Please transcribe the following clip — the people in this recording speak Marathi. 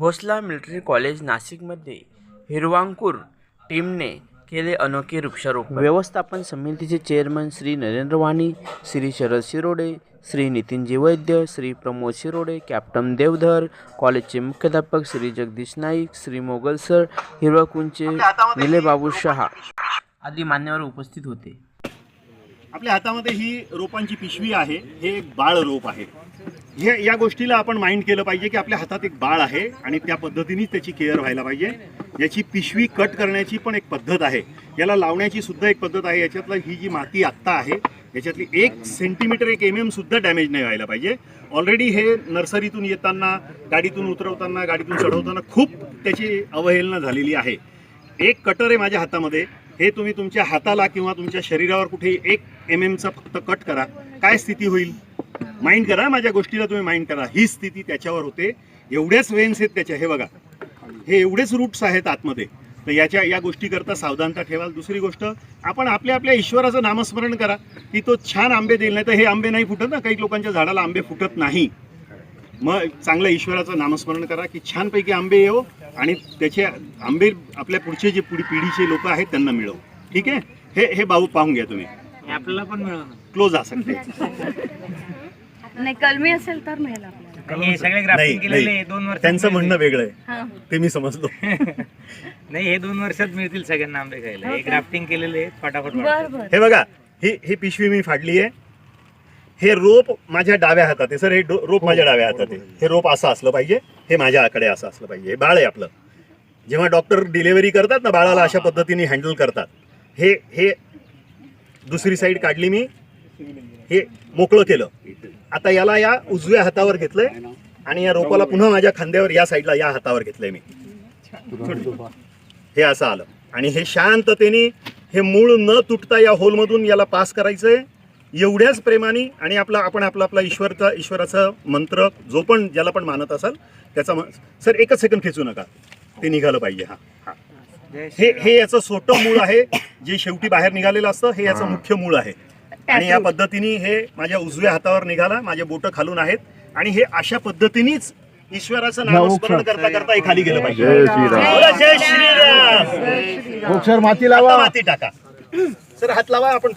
भोसला मिलिटरी कॉलेज नाशिकमध्ये हिरवांकूर टीमने केले अनोखे वृक्षारोपण. व्यवस्थापन समितीचे चेअरमन श्री नरेंद्र वाणी श्री शरद शिरोडे श्री नितीनजी वैद्य श्री प्रमोद शिरोडे कॅप्टन देवधर कॉलेजचे मुख्याध्यापक श्री जगदीश नाईक श्री मोगल सर हिरवाकुंचे निलेबाबू शहा. आदी मान्यवर उपस्थित होते. आपल्या हातामध्ये ही रोपांची पिशवी आहे हे एक बाळ रोप आहे. हे या गोष्टीला आपण माइंड केलं पाहिजे की आपल्या हातात एक बाळ आहे आणि त्या पद्धतीनेच त्याची केअर व्हायला पाहिजे. याची पिशवी कट करण्याची पण एक पद्धत आहे. याला लावण्याची सुद्धा एक पद्धत आहे. याच्यातलं ही जी माती आत्ता आहे याच्यातली एक सेंटीमीटर एक एम एम सुद्धा डॅमेज नाही व्हायला पाहिजे. ऑलरेडी हे नर्सरीतून येताना गाडीतून उतरवताना गाडीतून चढवताना खूप त्याची अवहेलना झालेली आहे. एक कटर आहे माझ्या हातामध्ये. हे तुम्ही तुमच्या हाताला किंवा तुमच्या शरीरावर कुठे एक एम एमचा फक्त कट करा. काय स्थिती होईल? माइंड करा माझ्या गोष्टीला तुम्ही माइंड करा. ही स्थिती त्याच्यावर होते. एवढ्याच वेन्स आहेत त्याच्या हे बघा. हे एवढेच रूट्स आहेत आतमध्ये. तर याच्या या गोष्टीकरता सावधानता ठेवाल. दुसरी गोष्ट आपण आपल्या आपल्या ईश्वराचं नामस्मरण करा की तो छान आंबे देईल. नाही तर हे आंबे नाही फुटत ना. काही लोकांच्या झाडाला आंबे फुटत नाही. मग चांगलं ईश्वराचं नामस्मरण करा की छानपैकी आंबे येऊ आणि त्याचे आंबे आपल्या पुढचे जे पुढे पिढीचे लोक आहेत त्यांना मिळव. ठीक आहे? हे हे भाऊ पाहून घ्या तुम्ही. आपल्याला पण मिळणार क्लोज आ सकते नाही कलमी असेल तर मिळेल आपल्याला. हे सगळे नाही ग्राफ्टिंग केलेले नाही आहे, दोन वर्ष त्यांचं म्हणणं वेगळं आहे. हा. ते मी समजलो नाही हे दोन वर्षात मिळतील सगळ्यांना आंबे खायला. हे ग्राफ्टिंग केलेले आहेत फटाफट बर वाढतात. बर. हे बघा ही ही पिशवी मी फाडली आहे. हे रोप माझ्या डाव्या हातात आहे सर हे रोप माझ्या डाव्या हातात आहे. हे रोप असं असलं पाहिजे हे माझ्याकडे असं असलं पाहिजे हे बाळ आहे आपलं. जेव्हा डॉक्टर डिलिव्हरी करतात ना बाळाला अशा पद्धतीने हँडल करतात. हे हे दुसरी साईड काढली मी हे मोकळं केलं. आता याला या उजव्या हातावर घेतलंय आणि या रोपाला पुन्हा माझ्या खांद्यावर या साईडला या हातावर घेतलंय मी. हे असं आलं. आणि हे शांततेने हे मूळ न तुटता या होलमधून याला पास करायचंय. एवढ्याच प्रेमाने आणि आपला आपण आपला आपला ईश्वरचा ईश्वराचा मंत्र जो पण ज्याला पण मानत असाल त्याचा सर एकच सेकंड खेचू नका. ते निघालं पाहिजे हा. हा. हे हे याचं सोटं मूळ आहे जे शेवटी बाहेर निघालेलं असतं हे याचं मुख्य मूळ आहे. आणि या पद्धतीने हे माझ्या उजव्या हातावर निघाला माझे बोट खालून आहेत आणि हे अशा पद्धतीनेच ईश्वराचं नामस्मरण करता करता हे खाली गेलं पाहिजे. बोला, जय श्रीराम माती लावा. माती टाका. सर हात लावा आपण